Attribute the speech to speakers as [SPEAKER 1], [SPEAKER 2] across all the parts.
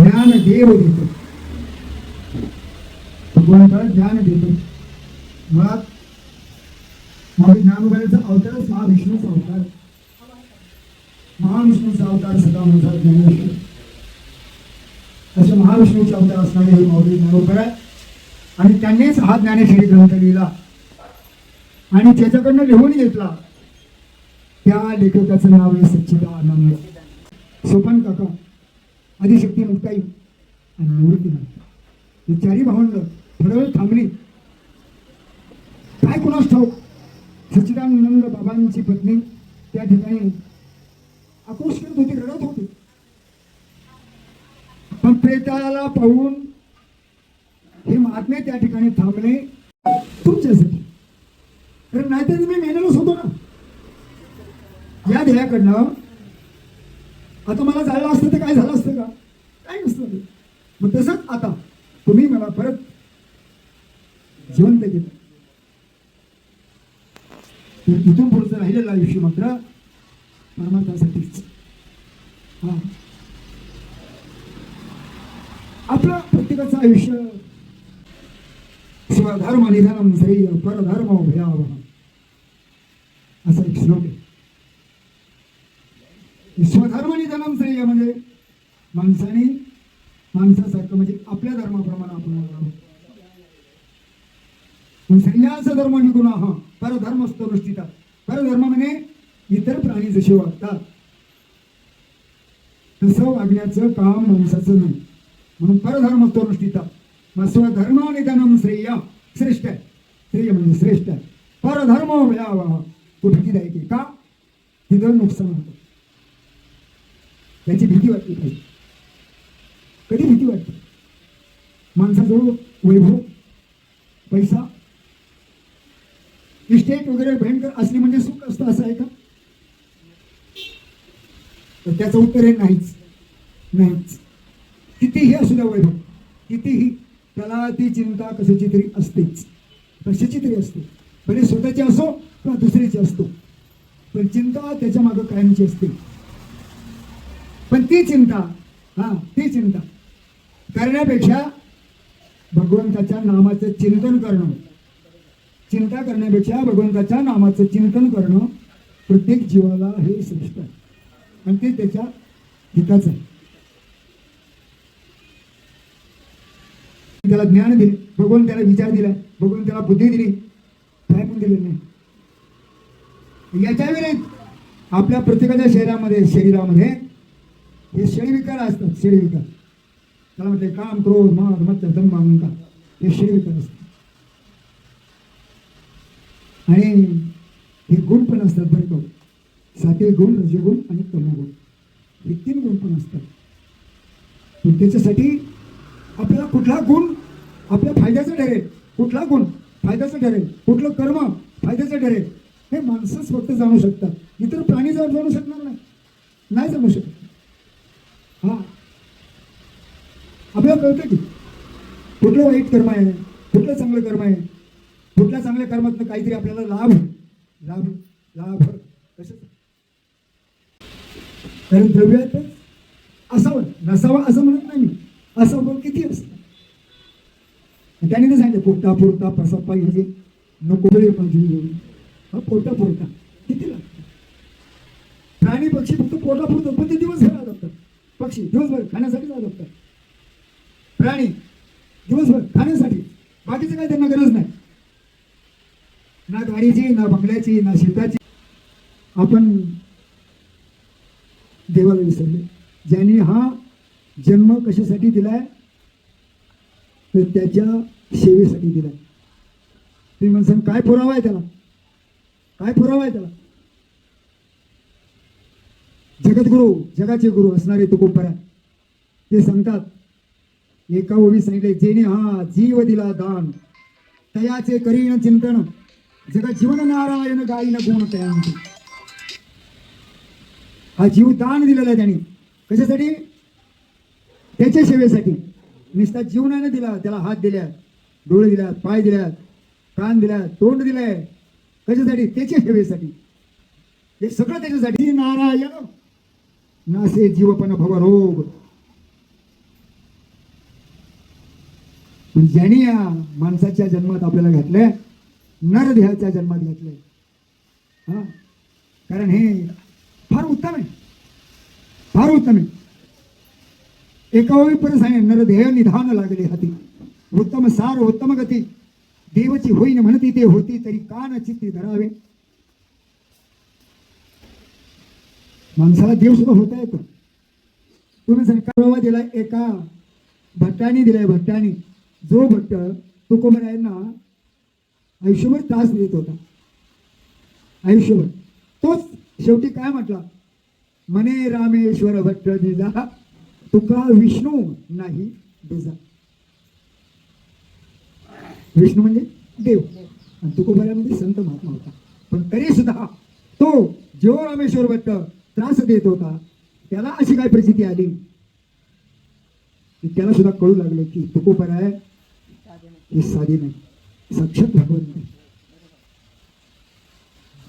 [SPEAKER 1] ज्ञान देव देतो. भगवंत ज्ञान देतो. मुळात माझ्या ज्ञानोबाईचा अवतारच महाविष्णूचा अवतार. महाविष्णूचा अवतार सदा म्हणतात ज्ञानेश्वर असे महाविष्णूचे अवतार असणारे हे माऊली ज्ञानोबर आहे आणि त्यांनीच हा ज्ञानेश्वरी ग्रंथ लिहिला. आणि त्याच्याकडनं लिहून घेतला. त्या लेखकाचं नाव आहे सच्चिदानंद. सोपन काका. आदिशक्ती मुक्ताई आणि निवृत्तीनाथ हे चारी भावंड थोडा वेळ थांबली. काय कुणास ठाऊक? सच्चिदानंद बाबांची पत्नी त्या ठिकाणी आक्रोश करत होती रडत होती. पण प्रेताला पाहून हे महात्मे त्या ठिकाणी थांबले तुमच्यासाठी. तर नाहीतर मी मेहनतच होतो ना. या ध्येयाकडनं आता मला जायला असतं तर काय झालं असतं का? काही नसतं ते. मग तसंच आता तुम्ही मला परत जिवंत केलं. तर तिथून पुढचं राहिलेलं आयुष्य मात्र परमार्थासाठीच. हा. आपलं प्रत्येकाचं आयुष्य स्वधर्म निधनम श्रेय परधर्म भयावह असा एक श्लोक आहे. स्वधर्म निधनम श्रेय म्हणजे माणसाने माणसासारखं म्हणजे आपल्या धर्माप्रमाणे आपण वागावं. संन्यास धर्म निगुण हा परधर्म असतो निष्ठिता परधर्म म्हणजे इतर प्राणी जसे वागतात तसं वागण्याचं काम माणसाचं नाही. म्हणून परधर्म असतो निष्ठिता मग स्वधर्म निधनम श्रेय श्रेष्ठ आहे. श्रेय म्हणजे श्रेष्ठ आहे. परधर्म भयावह तो भीतीदायक आहे का? तिथं नुकसान होतं. त्याची भीती वाटते पाहिजे. कधी भीती वाटते? माणसाजवळ वैभव पैसा इस्टेट वगैरे भयंकर असले म्हणजे सुख असतं असं आहे का? तर त्याचं उत्तर आहे नाहीच. नाहीच. कितीही असू द्या वैभव कितीही त्याला ती चिंता कशाची तरी असतेच. कशाची तरी असते. भले स्वतःची असो किंवा दुसऱ्याची असतो पण चिंता त्याच्या मागं कायमची असते. पण ती चिंता हा ती चिंता करण्यापेक्षा भगवंताच्या नामाचं चिंतन करणं. चिंता करण्यापेक्षा भगवंताच्या नामाचं चिंतन करणं प्रत्येक जीवाला हे श्रेष्ठ आहे. आणि ते त्याच्या हिताचं आहे. त्याला ज्ञान दिले भगवान त्याला विचार दिला भगवान त्याला बुद्धी दिली काय पण दिले नाही. याच्या विरुद्ध आपल्या प्रत्येकाच्या शरीरामध्ये शरीरामध्ये हे शरीविकार असतात शरीविकार त्याला म्हणते काम क्रोध माद मत्त धम्म अहंकार हे पण असतं आणि हे गुण पण असतात बरं का सात्विक गुण रजगुण आणि तमोगुण हे तीन गुण पण असतात पण त्याच्यासाठी आपल्याला कुठला गुण आपल्या फायद्याचं ठरेल कुठला गुण फायद्याचं ठरेल कुठलं कर्म फायद्याचं ठरेल हे माणसंच फक्त जाणू शकतात इतर प्राणी जर जाणू शकणार नाही नाही जाणू शकत हा आपल्याला कळतं की कुठलं वाईट कर्म आहे कुठलं चांगलं कर्म आहे कुठल्या चांगल्या कर्मातनं काहीतरी आपल्याला लाभ होईल. लाभ लाभ कशाच कारण द्रव्यातच असावं नसावं असं म्हणत नाही मी. असावं किती असतं? त्याने तर सांगितलं पोटा पोरता पसा पाहिजे नको वेळ पाहिजे हा पोटा पोरता. किती लागतं? प्राणी पक्षी फक्त पोटा पुरतो. पण ते दिवसभर आदपतात पक्षी दिवसभर खाण्यासाठी आदपतात प्राणी दिवसभर खाण्यासाठी. बाकीचं काही त्यांना गरज नाही. ना गाडीची ना बंगल्याची ना शेताची. आपण देवाला विसरले. ज्यांनी हा जन्म कशासाठी दिलाय? तर त्याच्या सेवेसाठी दिलाय. तुम्ही म्हणसान काय पुरावा आहे त्याला? काय पुरावा आहे त्याला? जगद्गुरु जगाचे गुरु असणारे तुकोबरा ते सांगतात एका ओळी सांगितले जेणे हा जीव दिला दान. तयाचे करीन चिंतन. जग जीवन नारायण गाईन गुण तया हा जीव दान दिलेला आहे कशासाठी? त्याच्या सेवेसाठी. नुसता जीवनाने दिला त्याला हात दिल्यात डोळे दिल्यात पाय दिल्यात कान दिल्यात तोंड दिलंय कशासाठी? त्याच्या सेवेसाठी. हे सगळं त्याच्यासाठी. नारायण. नासे जीवपण भवरोग ज्यांनी या माणसाच्या जन्मात आपल्याला घातलंय नरदेहाच्या जन्मात घातलंय. हा? कारण हे फार उत्तम आहे. फार उत्तम आहे. एकावेळी परत सांगे नरदेह निधान लागले हाती. उत्तम सार उत्तम गती. देवची होईन म्हणती ते होती तरी कान चित्ती धरावे. माणसाला देव सुद्धा होता येतो. तुम्ही सरकार दिलाय एका भट्टाने दिलाय भट्टाने. जो भट्ट तुकोबरायांना आयुष्यभर त्रास देत होता. आयुष्यभर. तोच शेवटी काय म्हटला? मने रामेश्वर भट्ट दिला तुका विष्णू नाही दिजा विष्णू म्हणजे देव. आणि तुकोबऱ्यामध्ये संत महात्मा होता. पण तरी सुद्धा तो जो रामेश्वर भट्ट त्रास देत होता त्याला अशी काय परिस्थिती आली? की त्याला सुद्धा कळू लागलं की तुकोबर आहे ही साधी नाही साक्षात भगवंत नाही.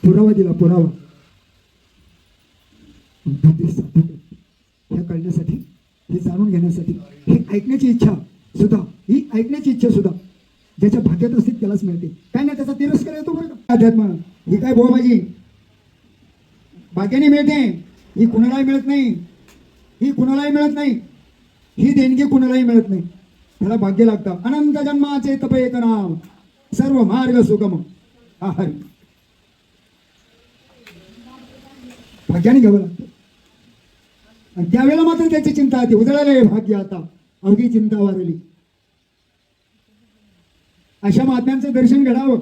[SPEAKER 1] पुरावा दिला पुरावा. हे कळण्यासाठी हे जाणून घेण्यासाठी हे ऐकण्याची इच्छा सुद्धा ही ऐकण्याची इच्छा सुद्धा ज्याच्या भाग्यात असते त्यालाच मिळते. काय नाही त्याचा तिरस्कार येतो बरं का? अध्यात्म ही काय बोबाजी भाग्याने मिळते. ही कुणालाही मिळत नाही. ही कुणालाही मिळत नाही. ही देणगी कुणालाही मिळत नाही. त्याला भाग्य लागतं. अनंत जन्माचे तप नाम सर्व मार्ग सुगम. हा हरी भाग्याने घ्यावं लागतं. आणि त्यावेळेला मात्र त्याची चिंता होती. हे भाग्य आता. अवघी चिंता वारली. अशा महात्म्यांचं दर्शन घडावं.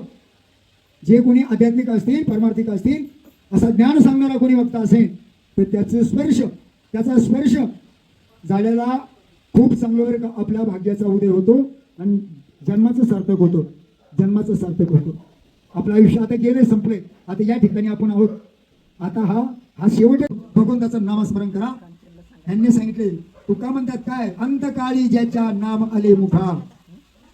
[SPEAKER 1] जे कोणी आध्यात्मिक असतील परमार्थिक असतील असा ज्ञान सांगणारा कोणी वक्ता असेल तर त्याचं स्पर्श त्याचा स्पर्श झालेला खूप चांगलं बरं का आपल्या भाग्याचा उदय होतो आणि जन्माचं सार्थक होतो. जन्माचं सार्थक होतो. आपलं आयुष्य आता गेले संपले. आता या ठिकाणी आपण आहोत. आता हा हा शेवट भगवंताचं नामस्मरण करा. यांनी सांगितले तुका म्हणतात काय? अंतकाळी ज्याच्या नाम आले मुखा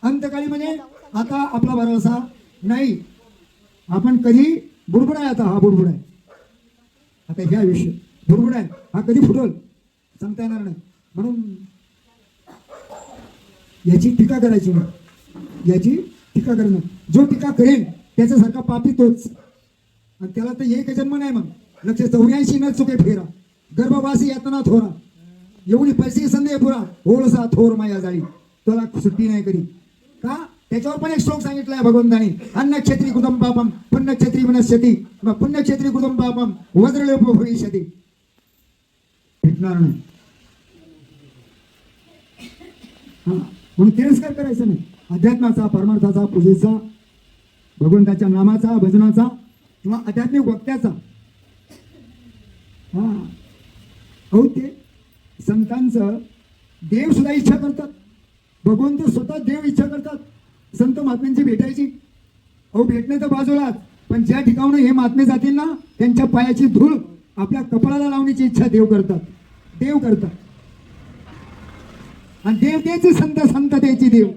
[SPEAKER 1] अंतकाळी म्हणजे आता आपला भरोसा नाही. आपण कधी बुडबुड आहे आता हा बुडबुड आहे. आता हे आयुष्य. बुडबुड आहे. हा कधी फुटल? सांगता येणार नाही. म्हणून याची टीका करायची मग याची टीका करणं जो टीका करेल त्याच्यासारखा पापी तोच. आणि त्याला तर एक जन्म नाही मग. लक्ष चौऱ्याऐंशी न चुके फेरा. गर्भवासी यातना थोरा. एवढी पैसे संदेह पुरा. होळसा थोर माया जाळी त्याला सुट्टी नाही करी का? त्याच्यावर पण एक श्लोक सांगितलाय भगवंतानी. अन्नक्षेत्री कुटुंब पापम पुण्यक्षेत्री वनस्यती किंवा पुण्यक्षेत्री कुटुंब पापम वज्रलोप भविष्यती. भेटणार नाही. हा. म्हणून तिरस्कार करायचा नाही? अध्यात्माचा परमार्थाचा पूजेचा भगवंताच्या नामाचा भजनाचा किंवा आध्यात्मिक वक्त्याचा. हा. अहो ते संतांचं देव सुद्धा इच्छा करतात. भगवंत स्वतः देव इच्छा करतात. संत महात्म्यांची भेटायची. अहो भेटणे तर बाजूलाच. पण ज्या ठिकाणून हे महात्मे जातील ना त्यांच्या पायाची धूळ आपल्या कपाळाला लावण्याची इच्छा देव करतात. देव करतात. आणि देव द्यायचे संत संत द्यायची देव.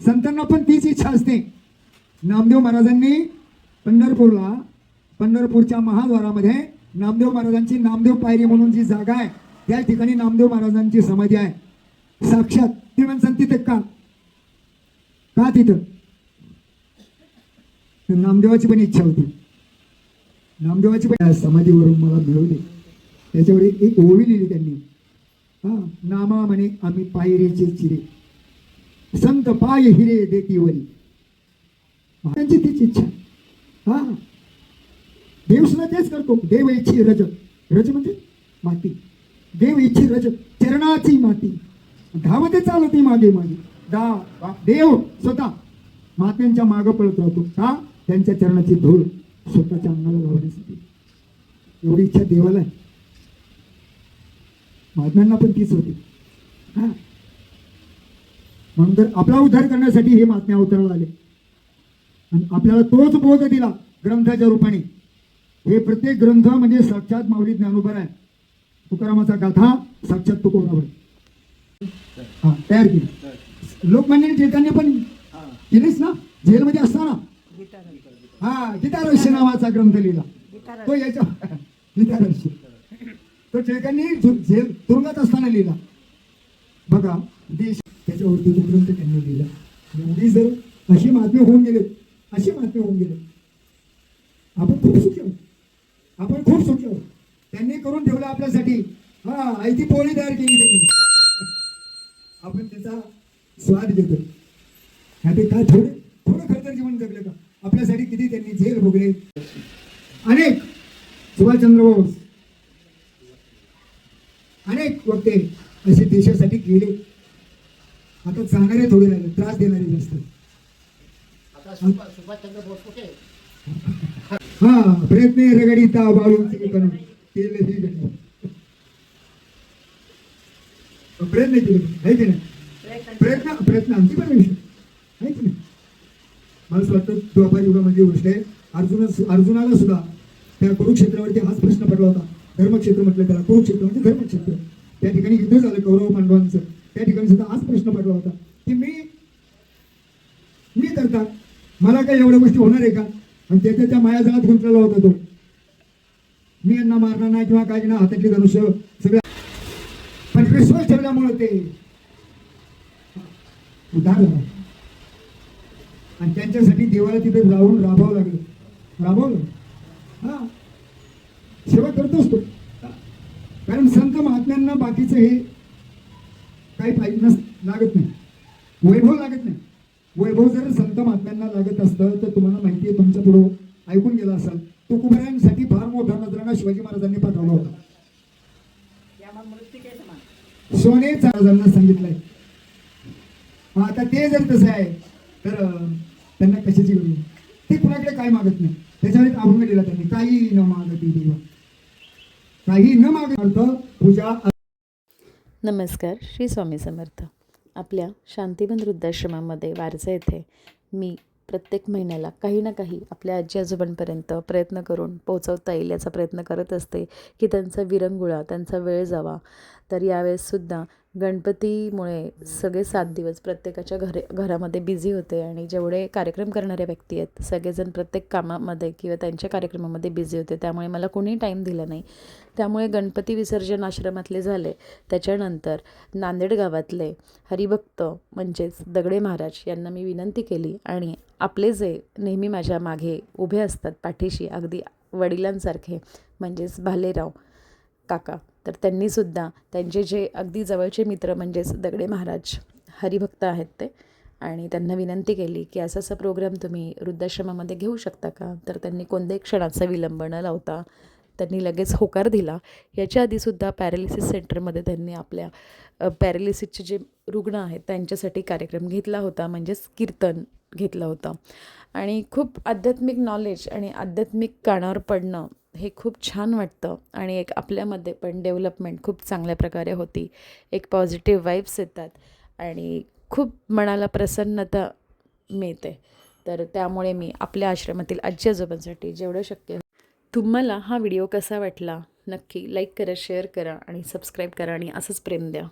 [SPEAKER 1] संतांना पण तीच इच्छा असते. नामदेव महाराजांनी पंढरपूरला पंढरपूरच्या महाद्वारामध्ये नामदेव महाराजांची नामदेव पायरी म्हणून जी जागा आहे त्या ठिकाणी नामदेव महाराजांची समाधी आहे. साक्षात ते म्हणसान तिथे का? का तिथं? नामदेवाची पण इच्छा होती. नामदेवाची पण समाधीवरून मला मिळवली. त्याच्यावर एक एक ओवी लिहिली त्यांनी. नामा म्हणे आम्ही पायरीचे चिरे संत पाय हिरे देती वरी त्यांची तीच इच्छा हा देव सुद्धा तेच करतो देव इच्छी रज रज म्हणजे माती देव इच्छी रज चरणाची माती धावते चालते मागे मागे दा देव स्वतः मात्यांच्या मागं पळत राहतो का त्यांच्या चरणाची धूळ स्वतःच्या अंगाला लावण्यासाठी एवढी इच्छा देवाला आहे महात्म्यांना पण तीच होती. हा. म्हणून तर आपला उद्धार करण्यासाठी हे महात्मे अवतराला आले. आणि आपल्याला तोच बोध दिला ग्रंथाच्या रूपाने. हे प्रत्येक ग्रंथ म्हणजे साक्षात माऊली ज्ञानोबर आहे. तुकारामाचा गाथा साक्षात तुकोबराबर हा तयार केली. लोकमान्य टिळकांनी पण केलीच ना? जेलमध्ये असताना? हा गीतारहस्य नावाचा ग्रंथ लिहिला. तो याच्या गीतारहस्य तो टिळकांनी झेल तुरुंगात असताना लिहिला. बघा देश त्याच्यावरती तो ग्रंथ त्यांनी लिहिला. एवढी जर अशी महात्मे होऊन गेले अशी महात्मे होऊन गेले आपण खूप सुखी आहोत. आपण खूप सुखी आहोत. त्यांनी करून ठेवलं आपल्यासाठी. हा आयती पोळी तयार केली त्यांनी. आपण त्याचा स्वाद घेतो ह्यापे काय थोडे थोडं खरतर जीवन जगलं का? आपल्यासाठी किती त्यांनी झेल भोगले. अनेक. सुभाषचंद्र बोस. अनेक वक्ते असे देशासाठी गेले आता जाणारे थोडे राहिले त्रास देणारे जास्त? हा प्रयत्न रगडीता घडले. प्रयत्न केले. आहे की नाही? प्रयत्न प्रयत्न आमची पण विषय आहे की नाही? मला असं वाटतं द्वापार युगामध्ये गोष्ट आहे. अर्जुना अर्जुनाला सुद्धा त्या कुरुक्षेत्रावरती हाच प्रश्न पडला होता. धर्मक्षेत्र म्हटलं त्याला कुरुक्षेत्र म्हणजे धर्मक्षेत्र. त्या ठिकाणी युद्ध झालं कौरव पांडवांचं. त्या ठिकाणी सुद्धा हाच प्रश्न पडला होता. की मी मी करता. मला काही एवढ्या गोष्टी होणार आहे का? आणि त्याच्या त्या मायाजाळात गुंतलेला होता तो. मी यांना मारणार नाही किंवा काही ना हातातली धनुष्य सगळ्या पण विश्वास ठेवल्यामुळे ते उदार झाला. आणि त्यांच्यासाठी देवाला तिथे जाऊन राबावं लागलं. राबावं हा. सेवा करतोच तो कारण संत महात्म्यांना बाकीचं हे काही पाहिजे नस लागत नाही. वैभव लागत नाही. वैभव जर संत महात्म्यांना लागत असतं तर तुम्हाला माहिती आहे तुमच्या पुढं ऐकून गेला असाल तुकोबरायांसाठी फार मोठा नजराणा शिवाजी महाराजांनी पाठवला होता. सोने महाराजांना सांगितलंय. आता ते जर तसं आहे तर त्यांना कशाची गरज? ते कुणाकडे काय मागत नाही? त्याच्यावर अभंग दिला त्यांनी काही न मागती देवा. काही न पूजा
[SPEAKER 2] नमस्कार श्री स्वामी समर्थ. आपल्या शांतिवन वृद्धाश्रमामध्ये वारसा येथे मी प्रत्येक महिन्याला काही ना काही आपल्या आजी आजोबांपर्यंत प्रयत्न करून पोहोचवता येईल याचा प्रयत्न करत असते की त्यांचा विरंगुळा त्यांचा वेळ जावा. तर यावेळेससुद्धा गणपतीमुळे सगळे सात दिवस प्रत्येकाच्या घरे घरामध्ये बिझी होते आणि जेवढे कार्यक्रम करणाऱ्या व्यक्ती आहेत सगळेजण प्रत्येक कामामध्ये किंवा त्यांच्या कार्यक्रमामध्ये बिझी होते. त्यामुळे मला कोणी टाईम दिला नाही. त्यामुळे गणपती विसर्जन आश्रमातले झाले. त्याच्यानंतर नांदेड गावातले हरिभक्त म्हणजेच दगडे महाराज यांना मी विनंती केली आणि आपले जे नेहमी माझ्या मागे उभे असतात पाठीशी अगदी वडिलांसारखे म्हणजेच भालेराव काका तर त्यांनीसुद्धा त्यांचे जे अगदी जवळचे मित्र म्हणजेच दगडे महाराज हरिभक्त आहेत ते आणि त्यांना विनंती केली की असा असा प्रोग्राम तुम्ही वृद्धाश्रमामध्ये घेऊ शकता का? तर त्यांनी कोणत्याही क्षणाचा विलंब न लावता त्यांनी लगेच होकार दिला. याच्या आधीसुद्धा पॅरालिसिस सेंटरमध्ये त्यांनी आपल्या पॅरालिसिसचे जे रुग्ण आहेत त्यांच्यासाठी कार्यक्रम घेतला होता म्हणजेच कीर्तन घेतला होता. आणि खूप आध्यात्मिक नॉलेज आणि आध्यात्मिक कानावर पडणं हे खूप छान वाटतं आणि एक आपल्यामध्ये पण डेव्हलपमेंट खूप चांगल्या प्रकारे होती. एक पॉझिटिव्ह वाईब्स येतात आणि खूप मनाला प्रसन्नता मिळते. तर त्यामुळे मी आपल्या आश्रमातील आजी आजोबांसाठी जेवढं शक्य तुम्हाला हा व्हिडिओ कसा वाटला? नक्की लाईक करा शेअर करा आणि सबस्क्राईब करा आणि असंच प्रेम द्या.